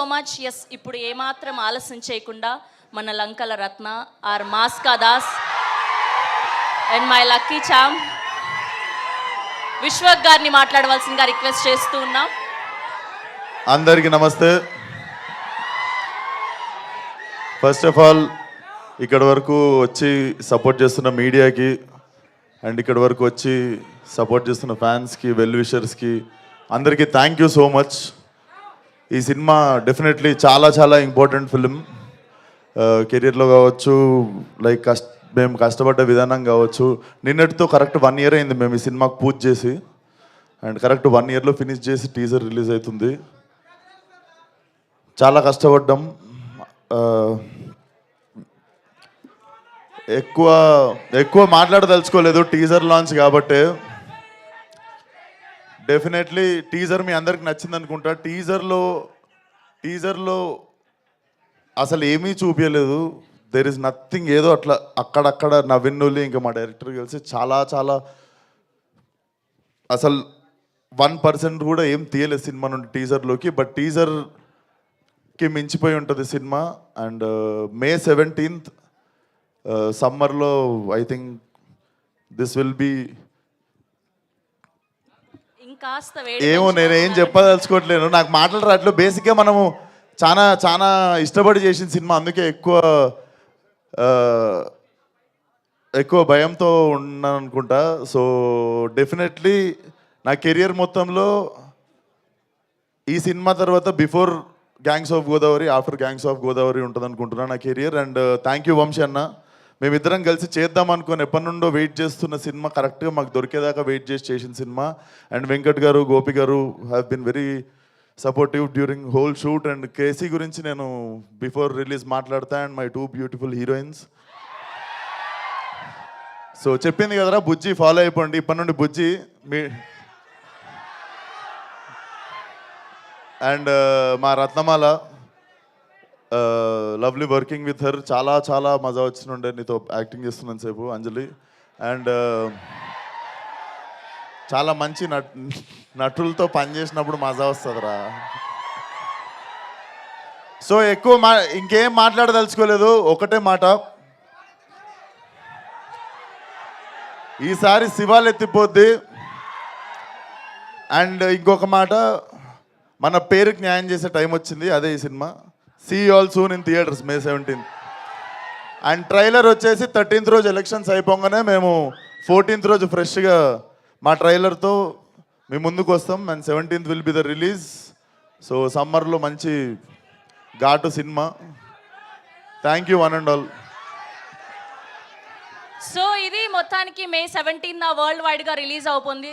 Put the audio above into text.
So much yes ఇప్పుడు ఏమాత్రం ఆలస్యం చేయకుండా మన లంకల రత్న ఆర్ మాస్కా Das and my lucky charm Vishwak గారిని మాట్లాడవలసిందిగా రిక్వెస్ట్ చేస్తూ ఉన్నాం. అందరికీ నమస్తే. ఫస్ట్ ఆఫ్ ఆల్ ఇక్కడ వరకు వచ్చి సపోర్ట్ చేస్తున్న మీడియాకి అండ్ ఇక్కడ వరకు వచ్చి సపోర్ట్ చేస్తున్న ఫ్యాన్స్కి వెల్ విషర్స్కి అందరికీ థ్యాంక్ యూ సో మచ్ ఈ సినిమా డెఫినెట్లీ చాలా చాలా ఇంపార్టెంట్ ఫిలిం కెరీర్లో కావచ్చు లైక్ కష్ట మేము కష్టపడ్డ విధానం కావచ్చు. నిన్నటితో కరెక్ట్ వన్ ఇయర్ అయింది మేము ఈ సినిమాకు పూజ చేసి. అండ్ కరెక్ట్ వన్ ఇయర్లో ఫినిష్ చేసి టీజర్ రిలీజ్ అవుతుంది. చాలా కష్టపడ్డాం. ఎక్కువ ఎక్కువ మాట్లాడదలుచుకోలేదు. టీజర్ లాంచ్ కాబట్టే డెఫినెట్లీ టీజర్ మీ అందరికి నచ్చింది అనుకుంటా. టీజర్లో టీజర్లో అసలు ఏమీ చూపించలేదు దెర్ ఇస్ నథింగ్ ఏదో అట్లా అక్కడక్కడ నవీనులు ఇంకా మా డైరెక్టర్ కలిసి చాలా చాలా అసలు వన్ పర్సెంట్ కూడా ఏం తీయలేదు సినిమా నుండి టీజర్లోకి. బట్ టీజర్కి మించిపోయి ఉంటుంది సినిమా. అండ్ మే సెవెంటీన్త్ సమ్మర్లో I think this will be ఇంకాస్త ఏమో నేను ఏం చెప్పదలుచుకోవట్లేను నాకు మాటలు రావట్లేదు. బేసిక్గా మనము చాలా చాలా ఇష్టపడి చేసిన సినిమా. అందుకే ఎక్కువ ఎక్కువ భయంతో ఉన్నాను అనుకుంటా సో డెఫినెట్లీ నా కెరియర్ మొత్తంలో ఈ సినిమా తర్వాత before gangs of Godavari after gangs of Godavari ఉంటుంది అనుకుంటున్నా నా career. And thank you Vamsi అన్న. మేమిద్దరం కలిసి చేద్దాం అనుకుని ఎప్పటి నుండో వెయిట్ చేస్తున్న సినిమా కరెక్ట్గా మాకు దొరికేదాకా వెయిట్ చేసి చేసిన cinema. And Venkat garu Gopi garu have been very supportive during whole shoot and KC గురించి నేను బిఫోర్ రిలీజ్ మాట్లాడతా and my two beautiful heroines so చెప్పింది కదరా బుజ్జి ఫాలో అయిపోండి. ఇప్పటి నుండి బుజ్జి మీ అండ్ uh, మా Ratnamala uh, lovely working with her. చాలా చాలా మజా వచ్చినుండే నీతో యాక్టింగ్ చేస్తున్నాను సేపు అంజలి. అండ్ చాలా మంచి నట్ నటులతో పనిచేసినప్పుడు మజా వస్తుందిరా. సో ఎక్కువ మా ఇంకేం మాట్లాడదలుచుకోలేదు. ఒకటే మాట. ఈసారి శివాలు ఎత్తిపోద్ది. అండ్ ఇంకొక మాట. మన పేరుకి న్యాయం చేసే టైం వచ్చింది. అదే ఈ cinema. See all soon in theatres May seventeenth and trailer వచ్చేసి థర్టీన్త్ రోజు ఎలక్షన్స్ అయిపోగానే మేము ఫోర్టీన్త్ రోజు ఫ్రెష్గా మా ట్రైలర్తో మీ ముందుకు వస్తాం and seventeenth will be the release so సమ్మర్లో మంచి ఘాటు cinema. Thank you one and all so ఇది మొత్తానికి మే సెవెంటీన్ వరల్డ్ వైడ్గా రిలీజ్ అవుతుంది